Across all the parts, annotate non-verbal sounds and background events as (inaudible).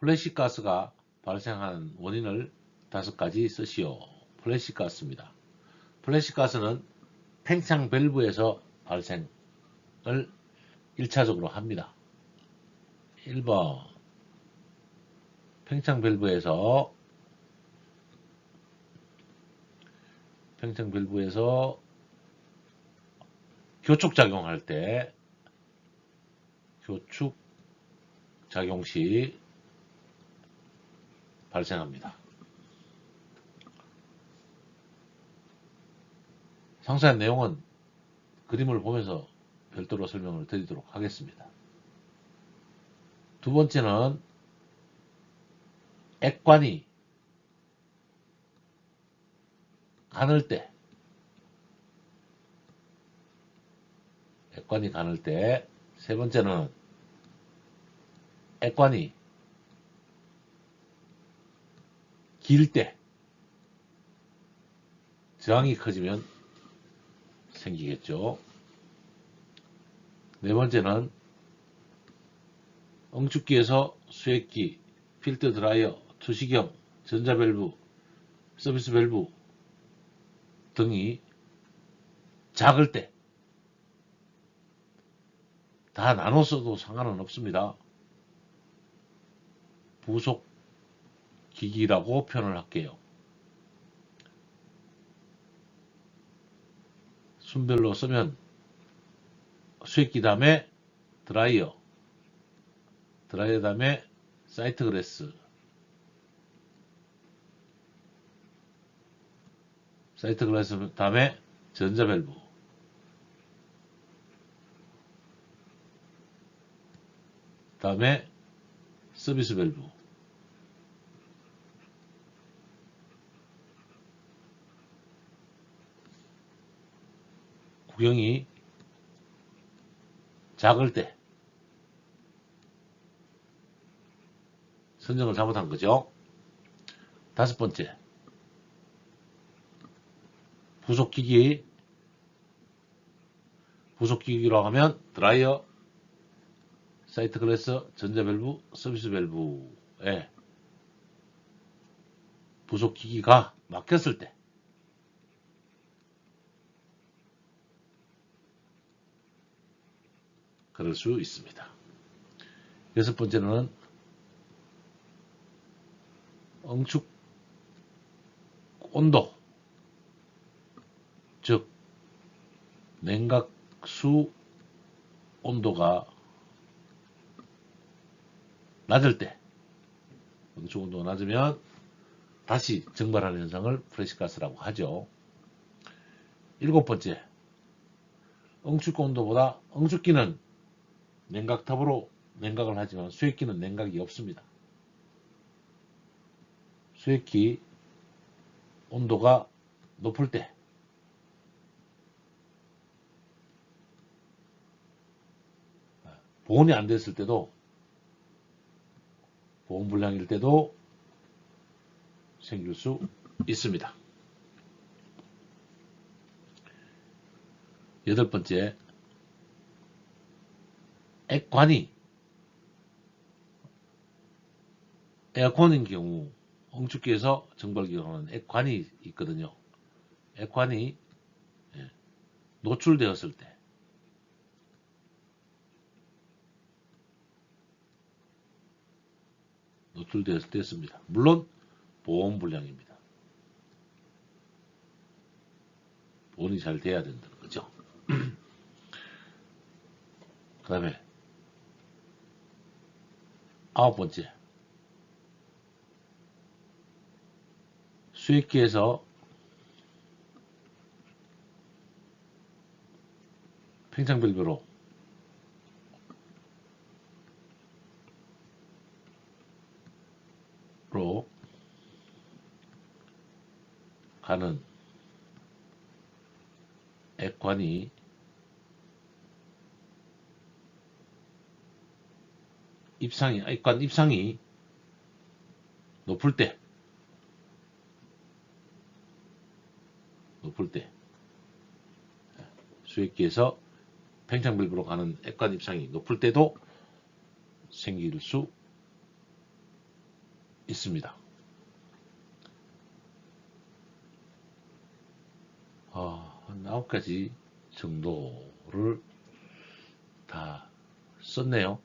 플래시 가스가 발생하는 원인을 다섯 가지 쓰시오. 플래시 가스입니다. 플래시 가스는 팽창 밸브에서 발생을 1차적으로 합니다. 1번 팽창 밸브에서 팽창 밸브에서 교축 작용할 때 교축 작용 시 발생합니다. 상세한 내용은 그림을 보면서 별도로 설명을 드리도록 하겠습니다. 두 번째는 액관이 가늘 때 액관이 가늘 때 세 번째는 액관이 길 때 저항이 커지면 생기겠죠. 네 번째는 엉축기에서 수액기, 필터 드라이어, 투시경, 전자밸브, 서비스 밸브 등이 작을 때 다 나눠 써도 상관은 없습니다. 부속 기기라고 표현을 할게요. 순별로 쓰면 수액기 다음에 드라이어 드라이어 다음에 사이트 그래스 사이트 그래스 다음에 전자밸브 다음에 서비스 밸브 구경이 작을 때 선정을 잘못한 거죠. 다섯 번째 부속기기 부속기기로 하면 드라이어, 사이트 클래스, 전자밸브, 서비스 밸브에 부속기기가 막혔을 때 그럴 수 있습니다. 여섯 번째는 엉축 온도 즉 냉각수 온도가 낮을 때 엉축 온도가 낮으면 다시 증발하는 현상을 프레시가스라고 하죠. 일곱 번째 엉축 온도보다 엉축기는 냉각탑으로 냉각을 하지만 수액기는 냉각이 없습니다. 수액기 온도가 높을 때 보온이 안 됐을 때도 보온 불량일 때도 생길 수 있습니다. 여덟 번째 액관이 에어컨인 경우 엉축기에서 정발기로는 액관이 있거든요. 액관이 예, 노출되었을 때 노출되었을 때 씁니다. 물론 보온 불량입니다. 보온이 잘 돼야 된다는 거죠. (clears throat) 그 다음에 아홉 번째. 수익기에서 팽창별교로 로 가는 액관이 입상이 액관 입상이 높을 때 높을 때 수액기에서 팽창밸브로 가는 액관 입상이 높을 때도 생길 수 있습니다. 어, 한 9가지 정도를 다 썼네요.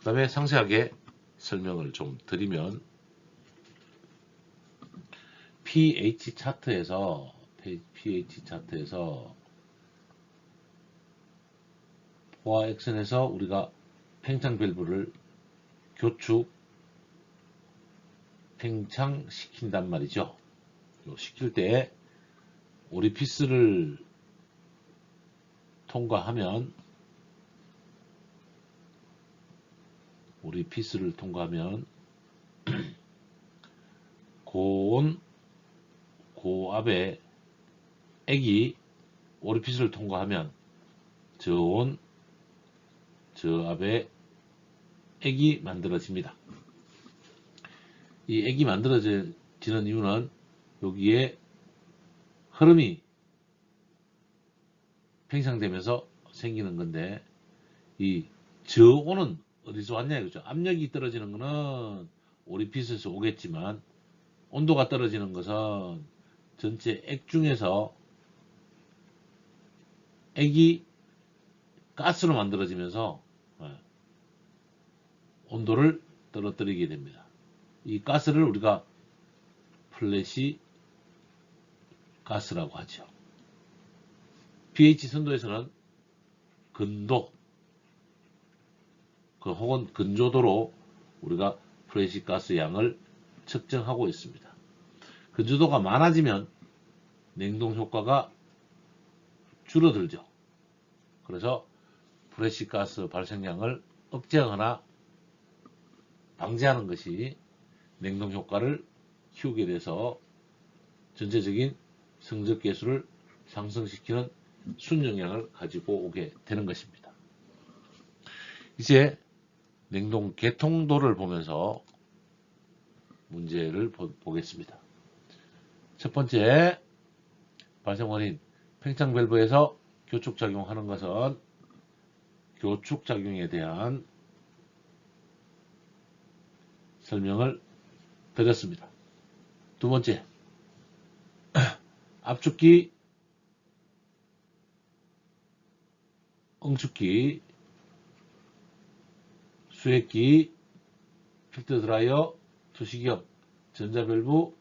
그 다음에 상세하게 설명을 좀 드리면 pH 차트에서 pH 차트에서 포화 액션에서 우리가 팽창 밸브를 교축 팽창 시킨단 말이죠. 요 시킬 때 오리피스를 통과하면 오리피스를 통과하면 (clears throat) 고온 고압의 액이 오리피스를 통과하면 저온 저압의 액이 만들어집니다. 이 액이 만들어지는 이유는 여기에 흐름이 팽창되면서 생기는 건데 이 저온은 어디서 왔냐 이거죠. 압력이 떨어지는 것은 오리피스에서 오겠지만 온도가 떨어지는 것은 전체 액 중에서 액이 가스로 만들어지면서 예, 온도를 떨어뜨리게 됩니다. 이 가스를 우리가 플래시 가스라고 하죠. pH 선도에서는 근도 그 혹은 근조도로 우리가 플래시 가스 양을 측정하고 있습니다. 근조도가 많아지면 냉동 효과가 줄어들죠. 그래서 프레시 가스 발생량을 억제하거나 방지하는 것이 냉동 효과를 키우게 돼서 전체적인 성적 계수를 상승시키는 순영향을 가지고 오게 되는 것입니다. 이제 냉동 개통도를 보면서 문제를 보, 보겠습니다. 첫 번째 발생 원인 팽창 밸브에서 교축 작용하는 것은 교축 작용에 대한 설명을 드렸습니다. 두 번째 (clears throat) 압축기 응축기 수액기 필터 드라이어 투시경 전자밸브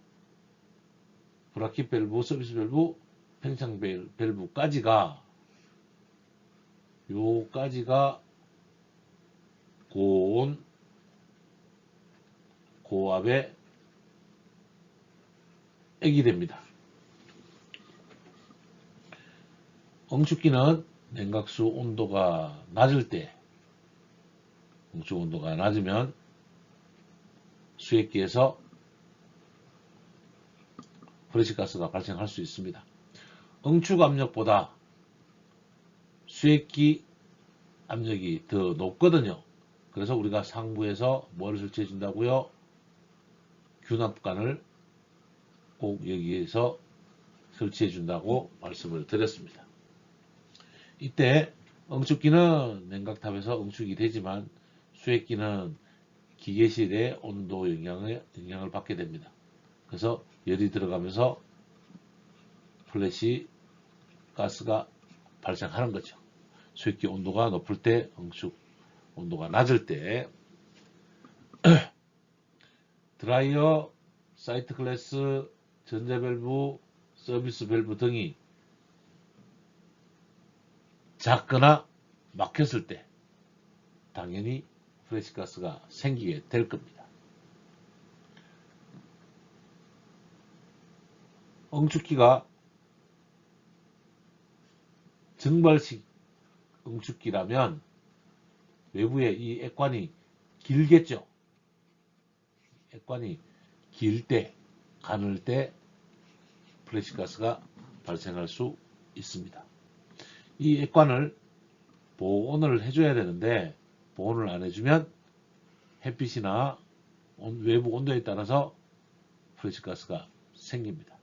브라킷 밸브 서비스 밸브 팽창 밸브까지가 요까지가 고온 고압의 액이 됩니다. 응축기는 냉각수 온도가 낮을 때 응축 온도가 낮으면 수액기에서 프레시가스가 발생할 수 있습니다. 응축 압력보다 수액기 압력이 더 높거든요. 그래서 우리가 상부에서 뭘 설치해 준다고요? 균압관을 꼭 여기에서 설치해 준다고 말씀을 드렸습니다. 이때 응축기는 냉각탑에서 응축이 되지만 수액기는 기계실의 온도 영향을, 영향을 받게 됩니다. 그래서 열이 들어가면서 플래시 가스가 발생하는 거죠. 수액기 온도가 높을 때, 응축 온도가 낮을 때 (clears throat) 드라이어, 사이트 클래스, 전자밸브, 서비스 밸브 등이 작거나 막혔을 때 당연히 프레시가스가 생기게 될 겁니다. 응축기가 증발식 응축기라면 외부에 이 액관이 길겠죠. 액관이 길 때, 가늘 때 플래시가스가 발생할 수 있습니다. 이 액관을 보온을 해줘야 되는데 보온을 안 해주면 햇빛이나 외부 온도에 따라서 프레시가스가 생깁니다.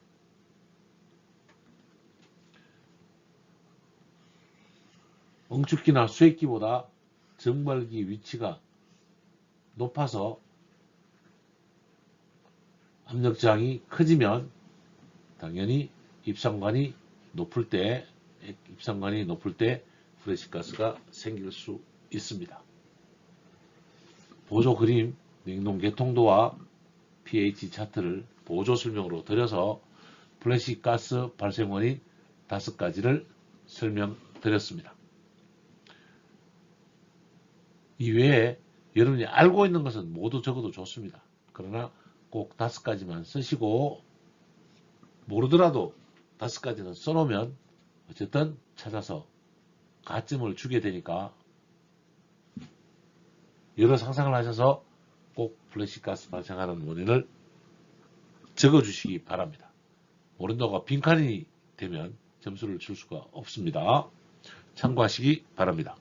응축기나 수액기보다 정발기 위치가 높아서 압력 저항이 커지면 당연히 입상관이 높을 때 입상관이 높을 때 프레시가스가 생길 수 있습니다. 보조 그림 냉동 개통도와 pH 차트를 보조 설명으로 드려서 플래시 가스 발생 원인 다섯 가지를 설명드렸습니다. 이외에 여러분이 알고 있는 것은 모두 적어도 좋습니다. 그러나 꼭 다섯 가지만 쓰시고 모르더라도 다섯 가지는 써놓으면 어쨌든 찾아서 가점을 주게 되니까 여러 상상을 하셔서 꼭 플래시가스 발생하는 원인을 적어주시기 바랍니다. 모른다가 빈칸이 되면 점수를 줄 수가 없습니다. 참고하시기 바랍니다.